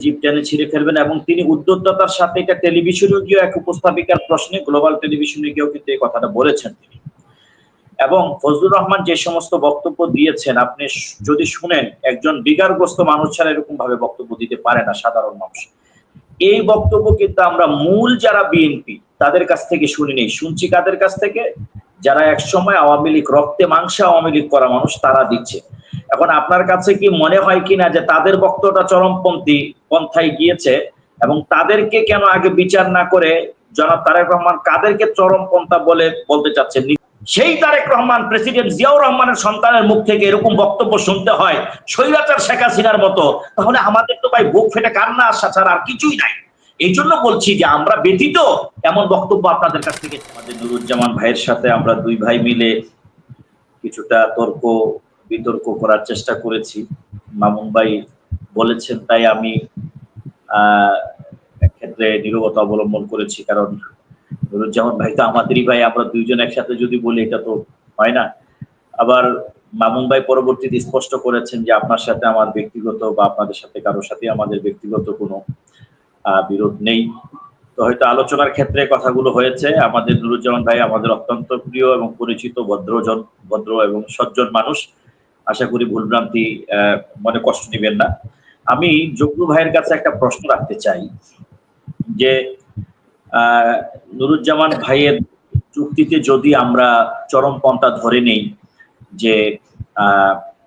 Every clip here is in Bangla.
টেনে ছিঁড়ে ফেলবেন এবং তিনি উদ্যোক্তার সাথে এটা টেলিভিশনে গিয়ে এক উপস্থাপিকার প্রশ্নে গ্লোবাল টেলিভিশনে গিয়েও কিন্তু এই কথাটা বলেছেন তিনি। এবং ফজলুর রহমান যে সমস্ত বক্তব্য দিয়েছেন, আপনি যদি শুনেন, একজন বিকারগ্রস্ত মানুষ ছাড়া এরকম ভাবে বক্তব্য দিতে পারে না সাধারণ মানুষ। এই বক্তব্য কিন্তু আমরা মূল যারা বিএনপি তাদের কাছ থেকে শুনি নেই। শুনছি কাদের কাছ থেকে? যারা একসময় আওয়ামী লীগ রক্তে মাংসে আওয়ামী লীগ করা মানুষ, তারা দিচ্ছে। এখন আপনার কাছে কি মনে হয় কিনা যে তাদের বক্তব্যটা চরমপন্থী পন্থায় গিয়েছে এবং তাদেরকে কেন আগে বিচার না করে জনাব তারেক রহমান কাদেরকে চরমপন্থা বলে বলতে চাচ্ছেন? সেই তারেক রহমান, প্রেসিডেন্ট জিয়াউর রহমানের সন্তানের মুখ থেকে এরকম বক্তব্য শুনতে হয়, স্বৈরাচার শেখ হাসিনার মতো। তাহলে আমাদের তো ভাই বুক ফেটে কান্না আসা ছাড়া আর কিছুই নাই। এই জন্য বলছি যে আমরা ব্যতীত এমন বক্তব্য আপনাদের কাছ থেকে আমাদের নুরুজ্জামান ভাইয়ের সাথে আমরা দুই ভাই মিলে কিছুটা তর্ক বিতর্ক করার চেষ্টা করেছি। মামুন ভাই বলেছেন, তাই আমি, আহ ক্ষেত্রে নিরবতা অবলম্বন করেছি। কারণ নুরুজ্জামান ভাই তো আমাদেরই ভাই, আমরা দুইজন একসাথে যদি বলি, এটা তো হয় না। আবার মামুন ভাই পরবর্তীতে স্পষ্ট করেছেন যে, আপনার সাথে আমার ব্যক্তিগত বা আপনাদের সাথে কারোর সাথে আমাদের ব্যক্তিগত কোনো বিরোধ নেই। তো হয়তো আলোচনার ক্ষেত্রে কথাগুলো হয়েছে। আমাদের নুরুজ্জামান ভাই আমাদের অত্যন্ত প্রিয় এবং পরিচিত, ভদ্রজন, ভদ্র এবং সজ্জন মানুষ। আশা করি ভুলভ্রান্তি মনে কষ্ট নেবেন না। আমি জগলু ভাইয়ের কাছে একটা প্রশ্ন রাখতে চাই যে নুরুজ্জামান ভাইয়ের চুক্তিতে যদি আমরা চরমপন্থা ধরে নেই যে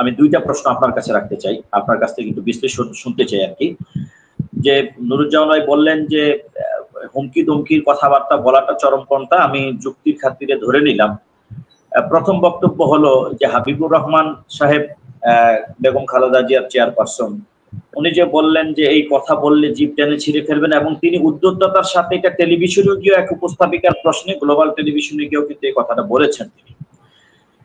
আমি দুইটা প্রশ্ন আপনার কাছে রাখতে চাই, আপনার কাছ থেকে একটু বিশ্লেষণ শুনতে চাই আর কি। যে, নুরুজ্জামান ভাই বললেন যে হুমকি ধমকির কথাবার্তা বলাটা চরমপন্থা আমি যুক্তির খাতিরে ধরে নিলাম। প্রথম বক্তব্য হলো যে হাবিবুর রহমান সাহেব বেগম খালেদা জিয়ার চেয়ারপারসন। উনি যে বললেন যে এই কথা বললে জিপ টেনে ছিঁড়ে ফেলবেন এবং তিনি উদ্যোক্তার সাথে এটা টেলিভিশনে গিয়েও এক উপস্থাপিকার প্রশ্নে গ্লোবাল টেলিভিশনে গিয়েও কিন্তু এই কথাটা বলেছেন তিনি।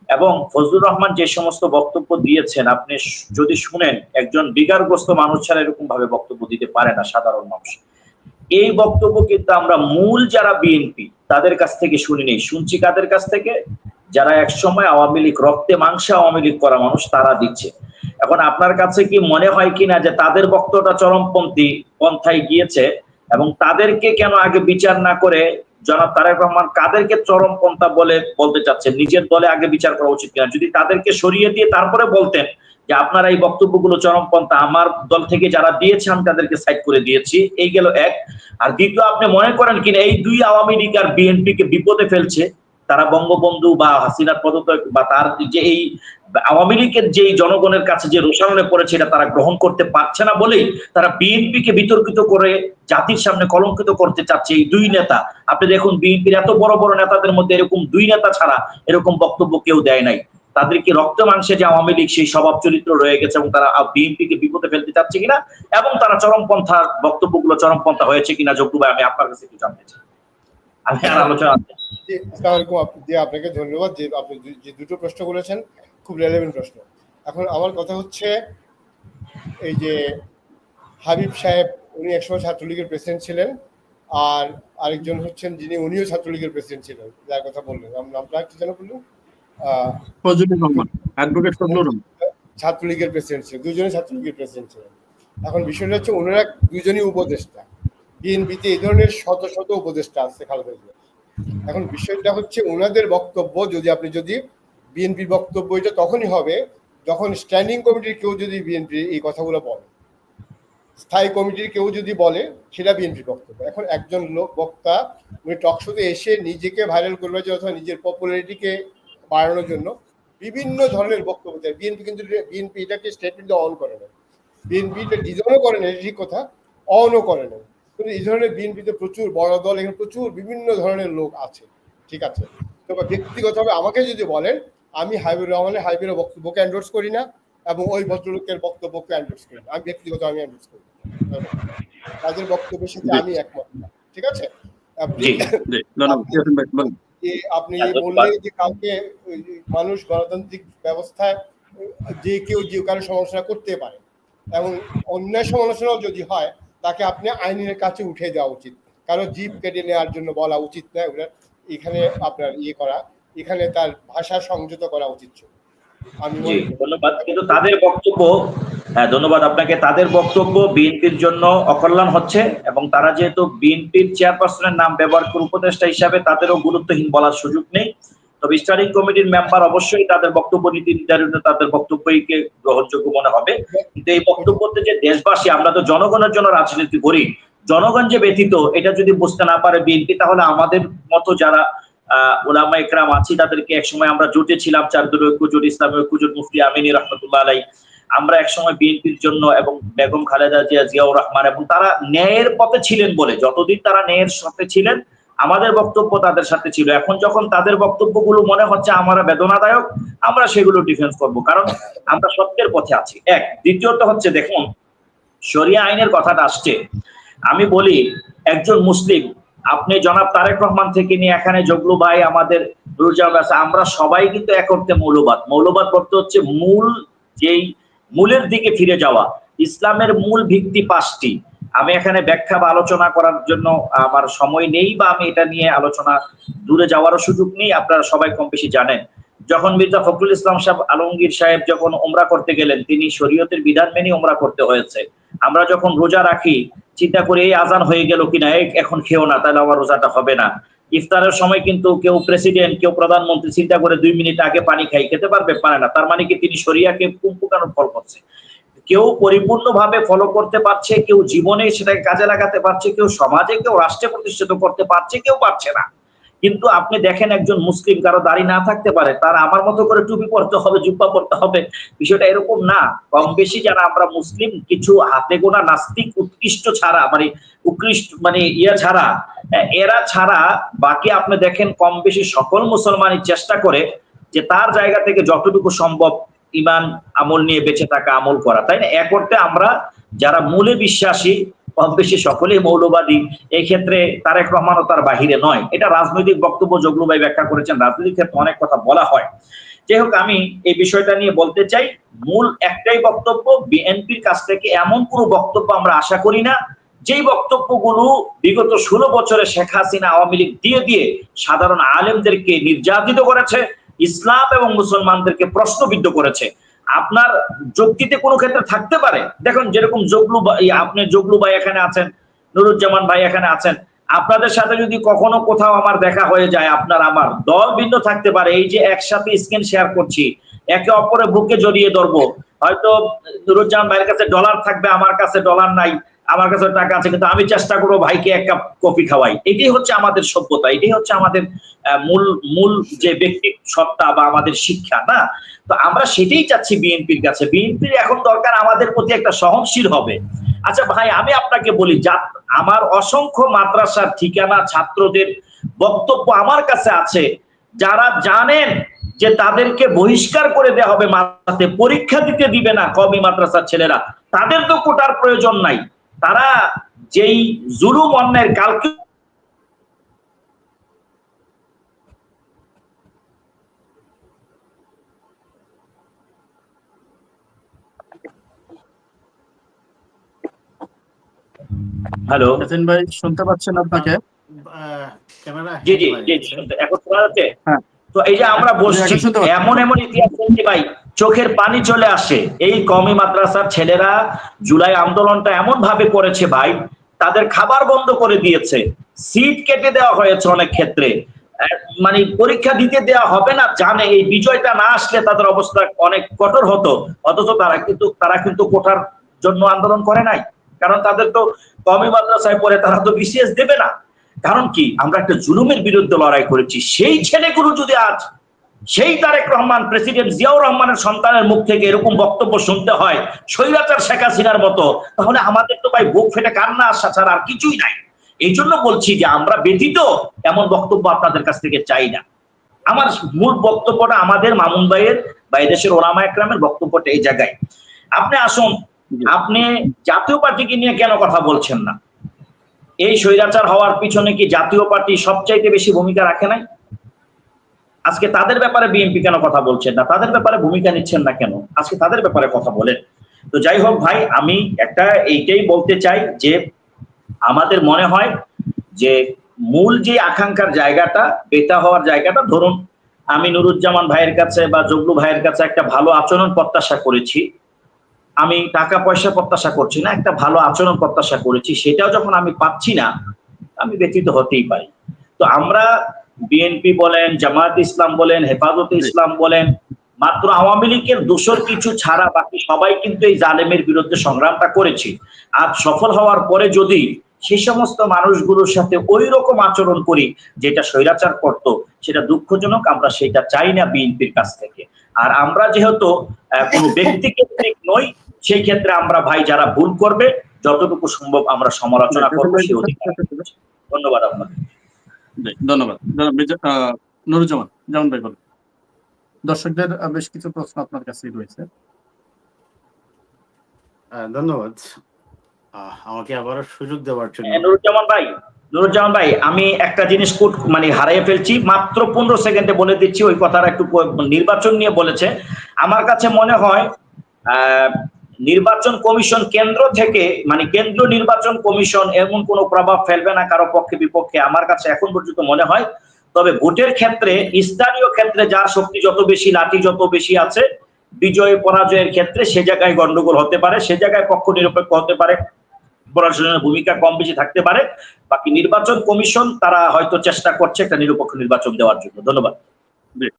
এবং ফজলুর রহমান যে সমস্ত বক্তব্য দিয়েছেন, আপনি যদি শুনেন, একজন বিকারগ্রস্ত মানুষ ছাড়া এরকম ভাবে বক্তব্য দিতে পারে না সাধারণ মানুষ। এই বক্তব্য কিন্তু আমরা মূল যারা বিএনপি, তাদের কাছ থেকে শুনি শুনছি কাদের কাছ থেকে? যারা একসময় আওয়ামী লীগ রক্তে মাংসে আওয়ামী লীগ করা মানুষ, তারা দিচ্ছে। এখন আপনার কাছে কি মনে হয় কিনা যে তাদের বক্তব্যটা চরমপন্থী পন্থায় গিয়েছে এবং তাদেরকে কেন আগে বিচার না করে জনাব তারেক রহমান কাদেরকে চরমপন্থা বলে বলতে চাচ্ছেন? নিজের দলে আগে বিচার করা উচিত কিনা? যদি তাদেরকে সরিয়ে দিয়ে তারপরে বলতেন যে আপনারা এই বক্তব্যগুলো চরমপন্থা, আমার দল থেকে যারা দিয়েছে, আমি তাদেরকে সাইড করে দিয়েছি, এই গেল এক। আর দ্বিতীয়, আপনি মনে করেন কিনা, এই দুই আওয়ামী লীগ আর বিএনপি কে বিপদে ফেলছে তারা বঙ্গবন্ধু বা হাসিনার পদত্যাগ বা তার যে এই আওয়ামী লীগের যে জনগণের কাছে যে রোষানলে পড়েছে এটা তারা গ্রহণ করতে পারছে না বলেই তারা বিএনপি কে বিতর্কিত করে জাতির সামনে কলঙ্কিত করতে চাচ্ছে এই দুই নেতা। আপনি দেখুন, বিএনপির এত বড় বড় নেতাদের মধ্যে এরকম দুই নেতা ছাড়া এরকম বক্তব্য কেউ দেয় নাই। তাদের কি রক্ত মাংসে যে আওয়ামী লীগ সেই স্বভাব চরিত্র রয়ে গেছে এবং তারা বিএনপি কে বিপদে ফেলতে চাচ্ছে কিনা এবং তারা চরমপন্থার বক্তব্যগুলো চরমপন্থা হয়েছে কিনা যোগ্য আমি আপনার কাছে একটু জানতে চাই। আমি আর আলোচনা আসসালামু আলাইকুম। জি আপনাকে ধন্যবাদ যে আপনি যে দুটো প্রশ্ন করেছেন খুব রেলেভেন্ট প্রশ্ন। এখন আমার কথা হচ্ছে এই যে হাবিব সাহেব উনি একসময় ছাত্রলীগের প্রেসিডেন্ট ছিলেন আর আরেকজন হচ্ছেন যিনি উনিও ছাত্রলীগের প্রেসিডেন্ট ছিলেন। যার কথা বললেন। নামটা কি যেন বললেন। আহ, অ্যাডভোকেট ছাত্রলীগের প্রেসিডেন্ট ছিলেন। দুজনে ছাত্রলীগের প্রেসিডেন্ট ছিলেন। এখন বিষয়টা হচ্ছে ওনারা দুজনই উপদেষ্টা। বিএনপিতে এই ধরনের শত শত উপদেষ্টা আছে খালেদা জিয়া। এখন বিষয়টা হচ্ছে ওনাদের বক্তব্য, যদি আপনি যদি বিএনপির বক্তব্য এটা তখনই হবে যখন স্ট্যান্ডিং কমিটির কেউ যদি বিএনপি এই কথাগুলো বলে। স্থায়ী কমিটির কেউ যদি বলে, সেটা বিএনপির বক্তব্য। এখন একজন লোক, বক্তা, উনি টকশোতে এসে নিজেকে ভাইরাল করবে যে অথবা নিজের পপুলারিটিকে বাড়ানোর জন্য বিভিন্ন ধরনের বক্তব্য দেয়। বিএনপি কিন্তু বিএনপি এটাকে স্টেটমেন্ট অন করে না। বিএনপি এটা ডিজনও করে না ঠিক কথা। অনও করে না। এই ধরনের বিএনপিতে প্রচুর বড় দল এখানে প্রচুর বিভিন্ন ধরনের লোক আছে ঠিক আছে? তবে ব্যক্তিগতভাবে আমাকে যদি বলেন আমি হাইবির রহমানের হাইবির বক্তব্যকে এন্ডোর্স করি না এবং ওই ভদ্রলোকের বক্তব্যকে এন্ডোর্স করি না। আমি ব্যক্তিগত আমি এন্ডোর্স করি তাদের বক্তব্যের সাথে আমি একমত ঠিক আছে? আপনি। বললেন যে কাউকে মানুষ গণতান্ত্রিক ব্যবস্থায় যে কেউ যে কারও সমালোচনা করতে পারে এবং অন্যায় সমালোচনাও যদি হয় তাকে আপনি আইনের কাছে উঠে দেওয়া উচিত কারও জীব কেটে নেওয়ার জন্য বলা উচিত না এখানে আপনার ইয়ে করা এখানে তার ভাষা সংযত করা উচিত ছিল। আমি। ধন্যবাদ কিন্তু তাদের বক্তব্য হ্যাঁ ধন্যবাদ আপনাকে তাদের বক্তব্য বিএনপির জন্য অকল্যাণ হচ্ছে এবং তারা যেহেতু বিএনপির চেয়ারপারসনের নাম ব্যবহার করে উপদেষ্টা হিসাবে তাদেরও গুরুত্বহীন বলার সুযোগ নেই তবে স্টারিং কমিটির মেম্বার অবশ্যই তাদের বক্তব্য, নীতি নির্ধারণে তাদের বক্তব্যকে গ্রহণযোগ্য মনে হবে। কিন্তু এই বক্তব্যতে যে দেশবাসী, আমরা তো জনগণের জন্য রাজনীতি করি। জনগণ যে ব্যতীত, এটা যদি বুঝতে না পারে বিএনপি, তাহলে আমাদের মতো যারা, আহ ওলামা একরাম আছি, তাদেরকে একসময় আমরা জোটে ছিলাম চারদুর ঐক্য, জোট ইসলামী ঐক্য মুফতি আমিনী রহমতুল্লাহ আলাই। আমরা একসময় বিএনপির জন্য এবং বেগম খালেদা জিয়া, জিয়াউর রহমান এবং তারা ন্যায়ের পথে ছিলেন বলে, যতদিন তারা ন্যায়ের সাথে ছিলেন আমাদের বক্তব্য তাদের সাথে ছিল। এখন যখন তাদের বক্তব্যগুলো মনে হচ্ছে আমরা বেদনাদায়ক, আমরা সেগুলো ডিফেন্স করব। কারণ আমরা সত্যের পথে আছি। এক, দ্বিতীয়ত হচ্ছে দেখুন, শরিয়া আইনের কথাটা আসছে। আমি বলি, একজন মুসলিম, আপনি জনাব তারেক রহমান থেকে নিয়ে এখানে জগলু ভাই, আমাদের আমরা সবাই কিন্তু এক অর্থে মৌলবাদ। মৌলবাদ করতে হচ্ছে মূল যেই, মূলের দিকে ফিরে যাওয়া। ইসলামের মূল ভিত্তি পাঁচটি। আমি এখানে ব্যাখ্যা বা আলোচনা করার জন্য আমার সময় নেই বা আমি এটা নিয়ে আলোচনা দূরে যাওয়ারও সুযোগ নেই, আপনারা সবাই কম বেশি জানেন। যখন মির্জা ফখরুল ইসলাম সাহেব, আলমগীর সাহেব যখন ওমরা করতে গেলেন, তিনি শরীয়তের বিধান মেনে ওমরা করতে হয়েছে। আমরা যখন রোজা রাখি, চিন্তা করে এই আজান হয়ে গেল কিনা এখন খেও না, তাহলে আমার রোজাটা হবে না। ইফতারের সময় কিন্তু কেউ প্রেসিডেন্ট, কেউ প্রধানমন্ত্রী চিন্তা করে দুই মিনিট আগে পানি খাই খেতে পারবে, পারে না। তার মানে কি তিনি শরিয়াকে কুম্পুকানোর ফল করছে? কেউ পরিপূর্ণভাবে ফলো করতে পারছে, কেউ জীবনে সেটাকে কাজে লাগাতে পারছে, কেউ সমাজে, কেউ রাষ্ট্রে প্রতিষ্ঠিত করতে পারছে, কেউ পারছে না। কিন্তু আপনি দেখেন একজন মুসলিম, কারও দাড়ি না থাকতে পারে, তার আমার মতো করে টুপি পরতে হবে, জুব্বা পরতে হবে, বিষয়টা এরকম না। কম বেশি যারা আমরা মুসলিম, কিছু হাতে গোনা নাস্তিক, উৎকৃষ্ট ছাড়া মানে উৎকৃষ্ট মানে ইয়া ছাড়া, এরা ছাড়া বাকি আপনি দেখেন কম বেশি সকল মুসলমানই চেষ্টা করে যে তার জায়গা থেকে যতটুকু সম্ভব ইমান আমল নিয়ে বেঁচে থাকা, আমল করা, তাই না? এক অর্থে আমরা যারা মূলে বিশ্বাসী, কম বেশি সকলেই মৌলবাদী এই ক্ষেত্রে তারেক রহমানও তার বাহিরে নয়। এটা রাজনৈতিক বক্তব্য জগলু ভাই ব্যাখ্যা করেছেন। রাজনৈতিক ক্ষেত্রে অনেক কথা বলা হয়। যাই হোক, আমি এই বিষয়টা নিয়ে বলতে চাই, মূল একটাই বক্তব্য, বিএনপির কাছ থেকে এমন কোনো বক্তব্য আমরা আশা করি না, যেই বক্তব্যগুলো বিগত ষোলো বছরে শেখ হাসিনা আওয়ামী লীগ দিয়ে দিয়ে সাধারণ আলেমদেরকে নির্যাতিত করেছে ইসলাম এবং মুসলমানদেরকে প্রশ্নবিদ্ধ করেছে। আপনার যুক্তিতে কোনো ক্ষেত্রে থাকতে পারে। দেখুন, যেরকম জগলু ভাই আপনি জগলু ভাই এখানে আছেন, নুরুজ্জামান ভাই এখানে আছেন। আপনাদের সাথে যদি কখনো কোথাও আমার দেখা হয়ে যায়, আপনার আমার দল ভিন্ন থাকতে পারে। এই যে একসাথে স্ক্রিন শেয়ার করছি, একে অপরের বুকে জড়িয়ে ধরবো হয়তো নুরুজ্জামান ভাইয়ের কাছে ডলার থাকবে, আমার কাছে ডলার নাই, আমার কাছে টাকা আছে, কিন্তু আমি চেষ্টা করব ভাইকে এক কাপ কফি খাওয়াই। এটাই হচ্ছে আমাদের সভ্যতা, এটাই হচ্ছে আমাদের মূল মূল যে ব্যক্তি সত্তা বা আমাদের শিক্ষা, না? তো আমরা সেটাই চাচ্ছি বিএনপির কাছে। বিএনপির এখন দরকার আমাদের প্রতি একটা সহনশীল হবে। আচ্ছা ভাই, আমি আপনাকে বলি, যা, আমার অসংখ্য মাদ্রাসার ঠিকানা, ছাত্রদের বক্তব্য আমার কাছে আছে। যারা জানেন যে তাদেরকে বহিষ্কার করে দেওয়া হবে মাদ্রাসাতে পরীক্ষা দিতে দিবে না কবি মাদ্রাসার ছেলেরা। তাদের তো কোটার প্রয়োজন নাই। তারা যেই জুলুম অন্যায়ের কালকে হ্যালো ভাই শুনতে পাচ্ছেন আপনাকে? ক্যামেরা জি জি জি শুনতে- এখন শোনা যাচ্ছে? হ্যাঁ। তো এই যে আমরা বসছি শুনতে পাচ্ছি। এমন এমন ইতিহাস শুনছি ভাই চোখের পানি চলে আসে। এই কমি মাদ্রাসার ছেলেরা জুলাই আন্দোলনটা এমন ভাবে করেছে ভাই তাদের খাবার বন্ধ করে দিয়েছে। সিট কেটে দেওয়া হয়েছে অনেক ক্ষেত্রে। মানে পরীক্ষা দিতে দেওয়া হবে না জানে এই বিজয়টা না আসলে তাদের অবস্থা অনেক কঠোর হতো। অথচ তারা কিন্তু তারা কিন্তু কোঠার জন্য আন্দোলন করে নাই। কারণ তাদের তো কমি মাদ্রাসায় পড়ে তারা তো বিশেষ দেবে না। কারণ কি? আমরা একটা জুলুমের বিরুদ্ধে লড়াই করেছি। সেই ছেলেগুলো যদি আজ সেই তারেক রহমান প্রেসিডেন্ট জিয়াউর রহমানের সন্তানের মুখ থেকে এরকম বক্তব্য শুনতে হয় স্বৈরাচার শেখ হাসিনার মতো তাহলে আমাদের তো ভাই বুক ফেটে কান্না আসা ছাড়া আর কিছুই নাই। এই জন্য বলছি যে আমরা ব্যতীত এমন বক্তব্য আপনাদের কাছ থেকে চাই না। আমার মূল বক্তব্যটা আমাদের মামুন ভাইয়ের বা এদেশের ওলামা একরামের বক্তব্যটা এই জায়গায়। আপনি আসুন আপনি জাতীয় পার্টিকে নিয়ে কেন কথা বলছেন না? এই স্বৈরাচার হওয়ার পিছনে কি জাতীয় পার্টি সবচাইতে বেশি ভূমিকা রাখে নাই? আজকে তাদের ব্যাপারে বিএনপি কেন কথা বলছেন না? তাদের ব্যাপারে ভূমিকা নিচ্ছেন না কেন? আজকে তাদের ব্যাপারে কথা বলেন। তো যাই হোক ভাই, আমি একটা এইটাই বলতে চাই যে আমাদের মনে হয় যে মূল যে আকাঙ্ক্ষার জায়গাটা, বেতা হওয়ার জায়গাটা, ধরুন আমি নুরুজ্জামান ভাইয়ের কাছে বা জগলু ভাইয়ের কাছে একটা ভালো আচরণ প্রত্যাশা করেছি। আমি টাকা পয়সা প্রত্যাশা করছি না একটা ভালো আচরণ প্রত্যাশা করেছি সেটাও যখন আমি পাচ্ছি না আমি ব্যতীত হতেই পারি। তো আমরা বিএনপি বলেন জামায়াত ইসলাম বলেন হেফাজতে ইসলাম বলেন মাত্র আওয়ামী লীগের দোষর কিছু ছাড়া বাকি সবাই কিন্তু এই জালেমের বিরুদ্ধে সংগ্রামটা করেছি। আজ সফল হওয়ার পরে যদি সেই সমস্ত মানুষগুলোর সাথে ওই রকম আচরণ করি যেটা স্বৈরাচার করত সেটা দুঃখজনক আমরা সেটা চাই না বিএনপির কাছ থেকে। আর আমরা যেহেতু কোনো ব্যক্তিকেন্দ্রিক নই সেই ক্ষেত্রে আমরা ভাই যারা ভুল করবে যতটুকু সম্ভব আমরা সমালোচনা করব সেই অধিকার ধন্যবাদ আপনাকে ধন্যবাদ। আহ, নুরুজ্জামান যেমন ভাই বলেন। দর্শকদের বেশ কিছু প্রশ্ন আপনার কাছেই রয়েছে। ধন্যবাদ। আহ, আমাকে আবারও সুযোগ দেওয়ার জন্য। এ, নুরুজ্জামান ভাই। নুরুজ্জামান ভাই, আমি একটা জিনিস কোট মানে হারিয়ে ফেলছি। মাত্র পনেরো সেকেন্ডে বলে দিচ্ছি, ওই কথাটা একটু নির্বাচন নিয়ে বলেছে। আমার কাছে মনে হয় নির্বাচন কমিশন কেন্দ্র থেকে মানে কেন্দ্রীয় নির্বাচন কমিশন এমন কোনো প্রভাব ফেলবে না কারও পক্ষে, বিপক্ষে, আমার কাছে এখন পর্যন্ত মনে হয়। তবে ভোটের ক্ষেত্রে, স্থানীয় ক্ষেত্রে যার শক্তি যত বেশি, লাঠি যত বেশি আছে, বিজয়, পরাজয়ের ক্ষেত্রে সে জায়গায় গন্ডগোল হতে পারে, সে জায়গায় পক্ষ নিরপেক্ষ হতে পারে। প্রশাসনের ভূমিকা কম বেশি থাকতে পারে। বাকি নির্বাচন কমিশন তারা হয়তো চেষ্টা করছে একটা নিরপেক্ষ নির্বাচন দেওয়ার জন্য। ধন্যবাদ।